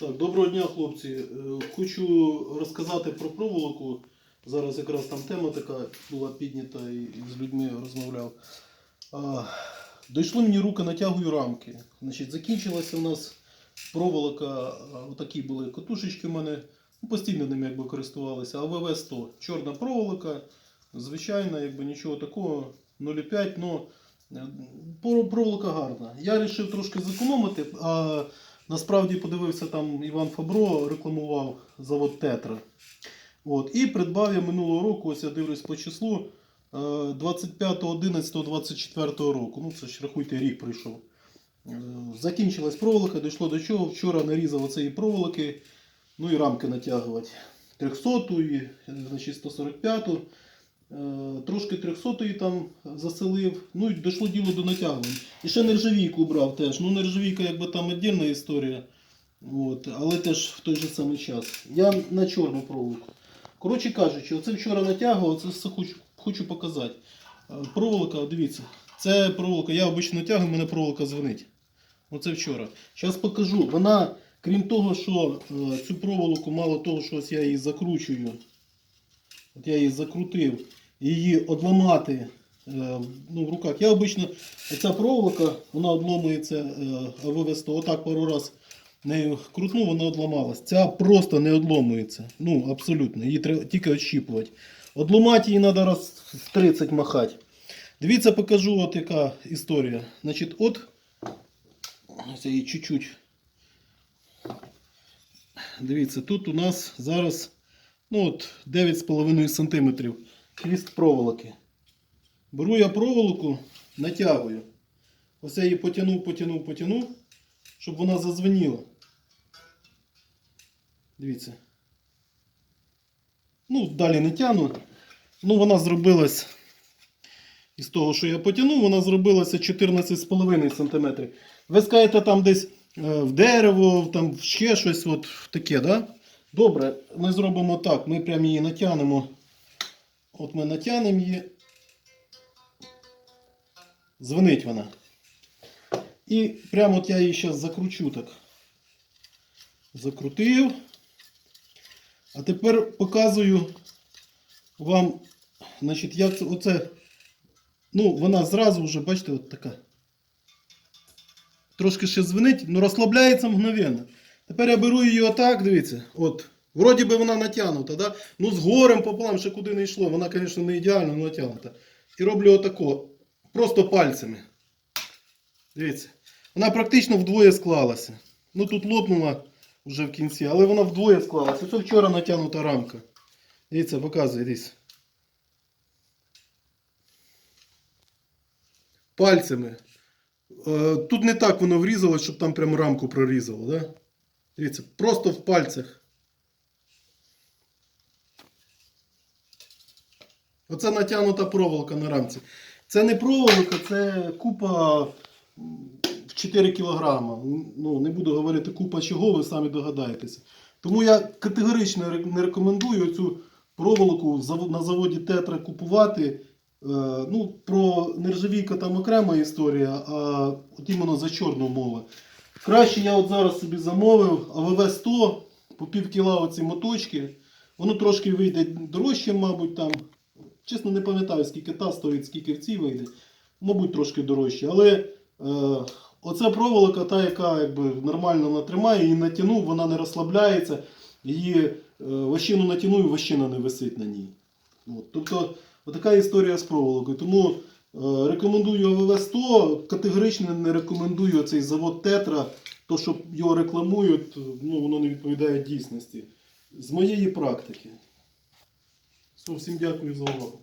Так, доброго дня, хлопці. Е, Хочу розказати про проволоку. Зараз якраз там тема така була піднята і з людьми розмовляв. А, дійшло мені руки, натягую рамки. Значить, закінчилася у нас проволока, отакі були катушечки в мене. Ну, постійно ними якби користувалися. АВВ 100. Чорна проволока, звичайна, якби нічого такого, 0,5, но е, проволока гарна. Я вирішив трошки зекономити, насправді подивився там Іван Фабро рекламував завод Тетра. От, і придбав я минулого року, ось я дивлюсь по числу, е, 25.11.24 року. Ну, це ж рахуйте, рік прийшов. Е, Закінчилась проволока, дійшло до чого. Вчора нарізав оцеї проволоки, ну і рамки натягувати. 300 і е, значить, 145 Е, Трошки 300 там заселив. Ну і дійшло діло до натягування. І ще нержавійку брав теж. Ну, нержавійка якби там віддільна історія. От, але теж в той же самий час. Я на чорну проволоку. Коротше кажучи, оце вчора натягував, це все хочу, хочу показати. Е, Проволока, дивіться, це проволока. Я обично натягую, мене проволока дзвонить. Оце вчора. Зараз покажу. Вона, крім того, що е, цю проволоку, мало того, що ось я її закручую. От я її закрутив, її одламати е, ну, в руках. Я обично, ця проволока, вона одломується е, 100, отак пару раз нею крутну, вона одламалась. Ця просто не одломується. Ну, абсолютно. Її треба тільки відщіпувати. Одламати її треба раз в 30 махати. Дивіться, покажу от яка історія. Значить, от я її чуть-чуть. Дивіться, тут у нас зараз ну от 9,5 см хвіст проволоки. Беру я проволоку, натягую. Ось я її потягнув, потягнув, потягнув, щоб вона зазвеніла. Дивіться. Ну, далі не тягну. Ну, вона зробилась із того, що я потягнув, вона зробилася 14,5 см. Ви скажете там десь е, в дерево, там ще щось от таке, да? Добре, ми зробимо так. Ми прямо її натягнемо. От ми натягнемо її. Звенить вона. І прямо от я її зараз закручу так. Закрутив. А тепер показую вам, значить, як це оце. Ну, вона зразу вже, бачите, от така. Трошки ще звенить, але розслабляється мгновенно. Тепер я беру її отак, дивіться. От. Вроді би вона натягнута, да? ну з горем пополам ще куди не йшло. Вона, звісно, не ідеально але натягнута. І роблю отако. Просто пальцями. Дивіться. Вона практично вдвоє склалася. Ну тут лопнула вже в кінці, але вона вдвоє склалася. Це вчора натягнута рамка. Дивіться, показує, дивіться. Пальцями. Е, Тут не так воно врізалось, щоб там прямо рамку прорізало, да? Дивіться, просто в пальцях. Оце натягнута проволока на рамці. Це не проволока, це купа в 4 кілограма. Ну, не буду говорити купа чого, ви самі догадаєтеся. Тому я категорично не рекомендую цю проволоку на заводі Тетра купувати. Е, Ну, про нержавійка там окрема історія, а от іменно за чорну мова. Краще я от зараз собі замовив АВВ 100 по пів кіла оці моточки. Воно трошки вийде дорожче, мабуть, там. Чесно, не пам'ятаю, скільки та стоїть, скільки в цій вийде. Мабуть, трошки дорожче. Але е, оця проволока, та, яка якби, нормально вона тримає, її натягнув, вона не розслабляється. Її е, вощину натягнув, і вощина не висить на ній. От. Тобто, така історія з проволокою. Тому рекомендую АВВ 100, категорично не рекомендую цей завод Тетра. То, що його рекламують, ну, воно не відповідає дійсності. З моєї практики. Всім дякую за увагу.